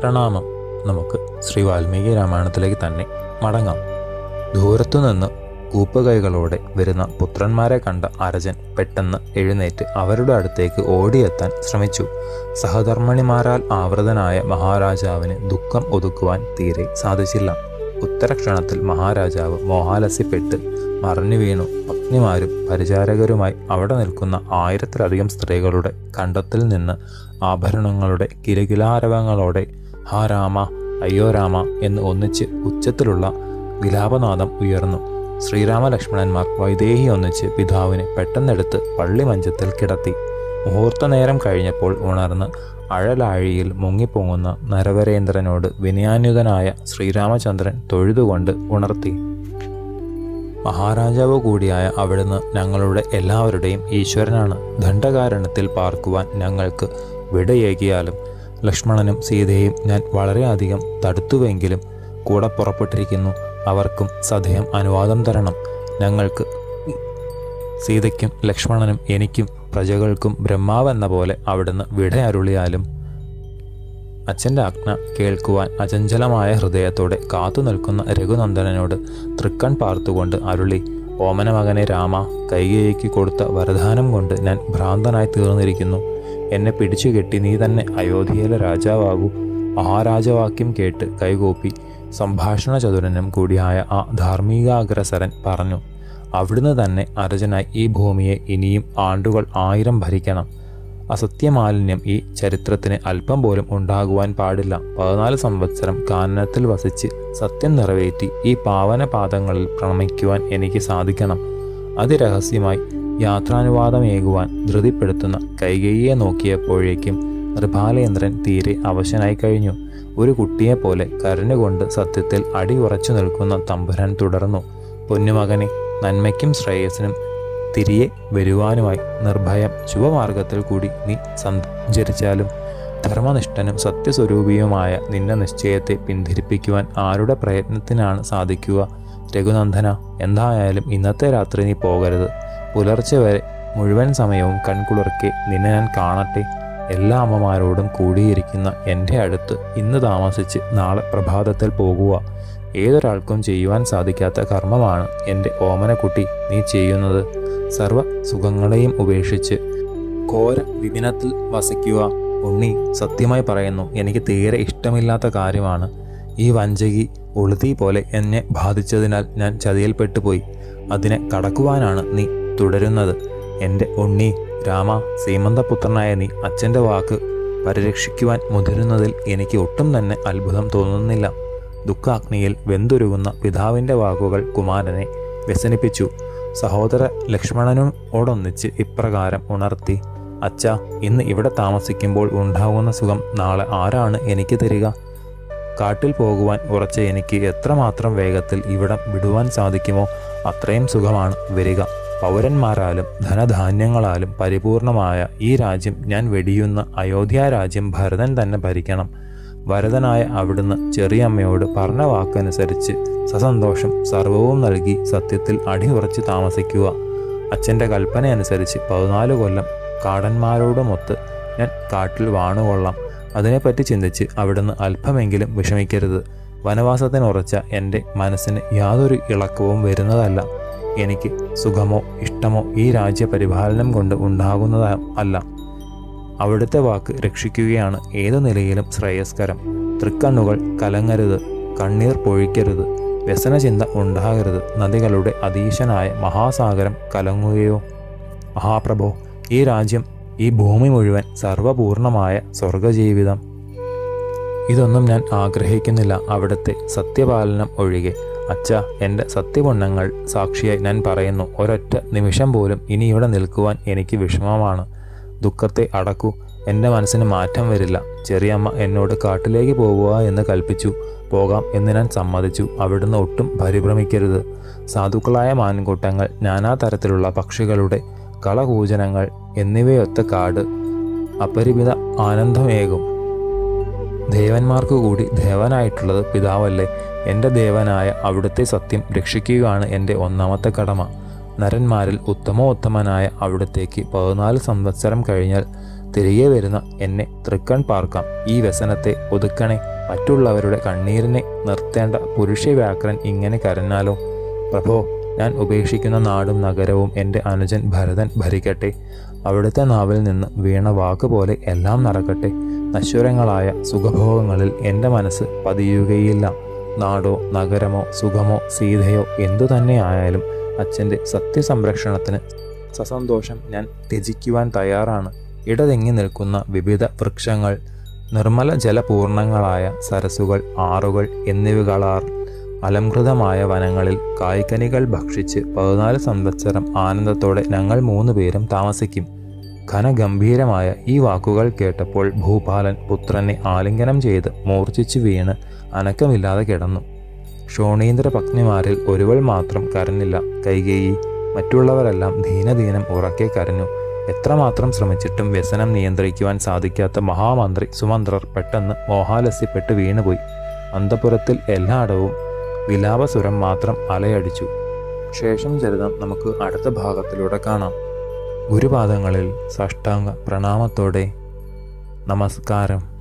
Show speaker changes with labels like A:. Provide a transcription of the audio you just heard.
A: പ്രണാമം. നമുക്ക് ശ്രീ വാൽമീകി രാമായണത്തിലേക്ക് തന്നെ മടങ്ങാം. ദൂരത്തുനിന്ന് കൂപ്പുകൈകളോടെ വരുന്ന പുത്രന്മാരെ കണ്ട അരജൻ പെട്ടെന്ന് എഴുന്നേറ്റ് അവരുടെ അടുത്തേക്ക് ഓടിയെത്താൻ ശ്രമിച്ചു. സഹധർമ്മിണിമാരാൽ ആവൃതനായ മഹാരാജാവിന് ദുഃഖം ഒതുക്കുവാൻ തീരെ സാധിച്ചില്ല. ഉത്തരക്ഷണത്തിൽ മഹാരാജാവ് മോഹാലസ്യപ്പെട്ട് മറിഞ്ഞു വീണു പത്നിമാരും പരിചാരകരുമായി അവിടെ നിൽക്കുന്ന ആയിരത്തിലധികം സ്ത്രീകളുടെ കണ്ടത്തിൽ നിന്ന് ആഭരണങ്ങളുടെ കിലകിലാരവങ്ങളോടെ ഹാ രാമ അയ്യോ രാമ എന്ന് ഒന്നിച്ച് ഉച്ചത്തിലുള്ള വിലാപനാദം ഉയർന്നു. ശ്രീരാമലക്ഷ്മണന്മാർ വൈദേഹി ഒന്നിച്ച് പിതാവിനെ പെട്ടെന്നെടുത്ത് പള്ളി മഞ്ചത്തിൽ കിടത്തി. മുഹൂർത്ത നേരം കഴിഞ്ഞപ്പോൾ ഉണർന്ന് അഴലാഴിയിൽ മുങ്ങിപ്പൊങ്ങുന്ന നരവരേന്ദ്രനോട് വിനയാന്യുതനായ ശ്രീരാമചന്ദ്രൻ തൊഴുതുകൊണ്ട് ഉണർത്തി. മഹാരാജാവ് കൂടിയായ അവിടുന്ന് ഞങ്ങളുടെ എല്ലാവരുടെയും ഈശ്വരനാണ്. ദണ്ഡകാരണത്തിൽ പാർക്കുവാൻ ഞങ്ങൾക്ക് വിടയേകിയാലും ലക്ഷ്മണനും സീതയും ഞാൻ വളരെയധികം തടുത്തുവെങ്കിലും കൂടെ പുറപ്പെട്ടിരിക്കുന്നു. അവർക്കും സദയം അനുവാദം തരണം. ഞങ്ങൾക്ക് സീതയ്ക്കും ലക്ഷ്മണനും എനിക്കും പ്രജകൾക്കും ബ്രഹ്മാവെന്ന പോലെ അവിടുന്ന് വിട അരുളിയാലും അച്ഛന്റെ ആജ്ഞ കേൾക്കുവാൻ അചഞ്ചലമായ ഹൃദയത്തോടെ കാത്തു നിൽക്കുന്ന രഘുനന്ദനോട് തൃക്കൺ പാർത്തുകൊണ്ട് അരുളി ഓമന മകനെ രാമ കൈകേക്ക് കൊടുത്ത വരദാനം കൊണ്ട് ഞാൻ ഭ്രാന്തനായി തീർന്നിരിക്കുന്നു. എന്നെ പിടിച്ചു കെട്ടി നീ തന്നെ അയോധ്യയിലെ രാജാവാകൂ. മഹാരാജവാക്യം കേട്ട് കൈകോപ്പി സംഭാഷണ ചതുരനും കൂടിയായ ആ ധാർമ്മികാഗ്രസരൻ പറഞ്ഞു അവിടുന്ന് തന്നെ അർജനായി ഈ ഭൂമിയെ ഇനിയും ആണ്ടുകൾ ആയിരം ഭരിക്കണം. അസത്യമാലിന്യം ഈ ചരിത്രത്തിന് അല്പം പോലും ഉണ്ടാകുവാൻ പാടില്ല. പതിനാല് സംവത്സരം കാനനത്തിൽ വസിച്ച് സത്യം നിറവേറ്റി ഈ പാവന പാദങ്ങളിൽ പ്രണമിക്കുവാൻ എനിക്ക് സാധിക്കണം. അതിരഹസ്യമായി യാത്രാനുവാദമേകുവാൻ ധൃതിപ്പെടുത്തുന്ന കൈകേയിയെ നോക്കിയപ്പോഴേക്കും നൃപാലേന്ദ്രൻ തീരെ അവശനായി കഴിഞ്ഞു. ഒരു കുട്ടിയെപ്പോലെ കരഞ്ഞുകൊണ്ട് സത്യത്തിൽ അടി ഉറച്ചു നിൽക്കുന്ന തമ്പുരാൻ തുടർന്നു. പൊന്നുമകനെ നന്മയ്ക്കും ശ്രേയസിനും തിരികെ വരുവാനുമായി നിർഭയം ശുഭമാർഗത്തിൽ കൂടി നീ സഞ്ചരിച്ചാലും ധർമ്മനിഷ്ഠനും സത്യസ്വരൂപിയുമായ നിന്റെ നിശ്ചയത്തെ പിന്തിരിപ്പിക്കുവാൻ ആരുടെ പ്രയത്നത്തിനാണ് സാധിക്കുക? രഘുനന്ദന എന്തായാലും ഇന്നത്തെ രാത്രി നീ പോകരുത്. പുലർച്ചെ വരെ മുഴുവൻ സമയവും കൺകുളിർക്കെ നിന്നെ ഞാൻ കാണട്ടെ. എല്ലാ അമ്മമാരോടും കൂടിയിരിക്കുന്ന എന്റെ അടുത്ത് ഇന്ന് താമസിച്ച് നാളെ പ്രഭാതത്തിൽ പോകുക. ഏതൊരാൾക്കും ചെയ്യുവാൻ സാധിക്കാത്ത കർമ്മമാണ് എന്റെ ഓമനക്കുട്ടി നീ ചെയ്യുന്നത്. സർവ സുഖങ്ങളെയും ഉപേക്ഷിച്ച് ഘോര വിപിനത്തിൽ വസിക്കുക. ഉണ്ണി സത്യമായി പറയുന്നു എനിക്ക് തീരെ ഇഷ്ടമില്ലാത്ത കാര്യമാണ്. ഈ വഞ്ചകി ഉളുതി പോലെ എന്നെ ബാധിച്ചതിനാൽ ഞാൻ ചതിയിൽപ്പെട്ടു പോയി അതിനെ കടക്കുവാനാണ് നീ തുടരുന്നത്. എന്റെ ഉണ്ണി രാമ സീമന്തപുത്രനായ നീ അച്ഛന്റെ വാക്ക് പരിരക്ഷിക്കുവാൻ മുതിരുന്നതിൽ എനിക്ക് ഒട്ടും തന്നെ അത്ഭുതം തോന്നുന്നില്ല. ദുഃഖാഗ്നിയിൽ വെന്തുരുകുന്ന പിതാവിന്റെ വാക്കുകൾ കുമാരനെ വ്യസനിപ്പിച്ചു. സഹോദര ലക്ഷ്മണനും ഓടൊന്നിച്ച് ഇപ്രകാരം ഉണർത്തി അച്ഛ ഇന്ന് ഇവിടെ താമസിക്കുമ്പോൾ ഉണ്ടാകുന്ന സുഖം നാളെ ആരാണ് എനിക്ക് തരിക? കാട്ടിൽ പോകുവാൻ ഉറച്ച എനിക്ക് എത്രമാത്രം വേഗത്തിൽ ഇവിടം വിടുവാൻ സാധിക്കുമോ അത്രയും സുഖമാണ് വരിക. പൗരന്മാരാലും ധനധാന്യങ്ങളാലും പരിപൂർണമായ ഈ രാജ്യം ഞാൻ വെടിയുന്ന അയോധ്യ രാജ്യം ഭരതൻ തന്നെ ഭരിക്കണം. വരദനായ അവിടുന്ന് ചെറിയമ്മയോട് പറഞ്ഞ വാക്കനുസരിച്ച് സസന്തോഷം സർവവും നൽകി സത്യത്തിൽ അടിയുറച്ച് താമസിക്കുക. അച്ഛന്റെ കൽപ്പന അനുസരിച്ച് പതിനാല് കൊല്ലം കാടന്മാരോടുമൊത്ത് ഞാൻ കാട്ടിൽ വാണുകൊള്ളാം. അതിനെപ്പറ്റി ചിന്തിച്ച് അവിടുന്ന് അല്പമെങ്കിലും വിഷമിക്കരുത്. വനവാസത്തിനുറച്ച എന്റെ മനസ്സിന് യാതൊരു ഇളക്കവും വരുന്നതല്ല. എനിക്ക് സുഖമോ ഇഷ്ടമോ ഈ രാജ്യ പരിപാലനം കൊണ്ട് ഉണ്ടാകുന്നതല്ല അല്ല. അവിടുത്തെ വാക്ക് രക്ഷിക്കുകയാണ് ഏതു നിലയിലും ശ്രേയസ്കരം. തൃക്കണ്ണുകൾ കലങ്ങരുത് കണ്ണീർ പൊഴിക്കരുത് വ്യസനചിന്ത ഉണ്ടാകരുത്. നദികളുടെ അതീശനായ മഹാസാഗരം കലങ്ങുകയോ. മഹാപ്രഭോ ഈ രാജ്യം ഈ ഭൂമി മുഴുവൻ സർവപൂർണമായ സ്വർഗജീവിതം ഇതൊന്നും ഞാൻ ആഗ്രഹിക്കുന്നില്ല അവിടുത്തെ സത്യപാലനം ഒഴികെ. അച്ഛ എന്റെ സത്യപുണ്യങ്ങൾ സാക്ഷിയായി ഞാൻ പറയുന്നു. ഒരൊറ്റ നിമിഷം പോലും ഇനി ഇവിടെ നിൽക്കുവാൻ എനിക്ക് വിഷമമാണ്. ദുഃഖത്തെ അടക്കൂ. എന്റെ മനസ്സിന് മാറ്റം വരില്ല. ചെറിയമ്മ എന്നോട് കാട്ടിലേക്ക് പോകുക എന്ന് കൽപ്പിച്ചു. പോകാം എന്ന് ഞാൻ സമ്മതിച്ചു. അവിടുന്ന് ഒട്ടും പരിഭ്രമിക്കരുത്. സാധുക്കളായ മാൻകൂട്ടങ്ങൾ നാനാ തരത്തിലുള്ള പക്ഷികളുടെ കളകൂജനങ്ങൾ എന്നിവയൊത്ത കാട്. അപരിമിത ആനന്ദമേകും. ദേവന്മാർക്ക് കൂടി ദേവനായിട്ടുള്ളത് പിതാവല്ലേ. എന്റെ ദേവനായ അവിടുത്തെ സത്യം രക്ഷിക്കുകയാണ് എന്റെ ഒന്നാമത്തെ കടമ. നരന്മാരിൽ ഉത്തമോത്തമനായ അവിടത്തേക്ക് പതിനാല് സംവത്സരം കഴിഞ്ഞാൽ തിരികെ വരുന്ന എന്നെ തൃക്കൺ പാർക്കാം. ഈ വ്യസനത്തെ ഒതുക്കണേ. മറ്റുള്ളവരുടെ കണ്ണീരിനെ നിർത്തേണ്ട പുരുഷവ്യാക്രൻ ഇങ്ങനെ കരഞ്ഞാലോ? പ്രഭോ ഞാൻ ഉപേക്ഷിക്കുന്ന നാടും നഗരവും എന്റെ അനുജൻ ഭരതൻ ഭരിക്കട്ടെ. അവിടുത്തെ നാവിൽ നിന്ന് വീണ വാക്ക് പോലെ എല്ലാം നടക്കട്ടെ. നശ്വരങ്ങളായ സുഖഭോഗങ്ങളിൽ എന്റെ മനസ്സ് പതിയുകയില്ല. നാടോ നഗരമോ സുഖമോ സീതയോ എന്തു തന്നെയായാലും അച്ഛന്റെ സത്യസംരക്ഷണത്തിന് സസന്തോഷം ഞാൻ ത്യജിക്കുവാൻ തയ്യാറാണ്. ഇടതെങ്ങി നിൽക്കുന്ന വിവിധ വൃക്ഷങ്ങൾ നിർമ്മല ജലപൂർണങ്ങളായ സരസുകൾ ആറുകൾ എന്നിവകളാർ അലംകൃതമായ വനങ്ങളിൽ കായ്ക്കനികൾ ഭക്ഷിച്ച് പതിനാല് സംവത്സരം ആനന്ദത്തോടെ ഞങ്ങൾ മൂന്ന് പേരും താമസിക്കും. ഘനഗംഭീരമായ ഈ വാക്കുകൾ കേട്ടപ്പോൾ ഭൂപാലൻ പുത്രനെ ആലിംഗനം ചെയ്ത് മൂർച്ഛിച്ചു വീണ് അനക്കമില്ലാതെ കിടന്നു. ഷോണീന്ദ്ര പത്നിമാരിൽ ഒരുവൾ മാത്രം കരഞ്ഞില്ല. കൈകേയി. മറ്റുള്ളവരെല്ലാം ദീനദീനം ഉറക്കെ കരഞ്ഞു. എത്രമാത്രം ശ്രമിച്ചിട്ടും വ്യസനം നിയന്ത്രിക്കുവാൻ സാധിക്കാത്ത മഹാമന്ത്രി സുമന്ത്രർ പെട്ടെന്ന് മോഹാലസ്യപ്പെട്ട് വീണുപോയി. അന്തപുരത്തിൽ എല്ലായിടവും വിലാപസുരം മാത്രം അലയടിച്ചു. ശേഷം ചരിതം നമുക്ക് അടുത്ത ഭാഗത്തിലൂടെ കാണാം. ഗുരുപാദങ്ങളിൽ സാഷ്ടാംഗ പ്രണാമത്തോടെ നമസ്കാരം.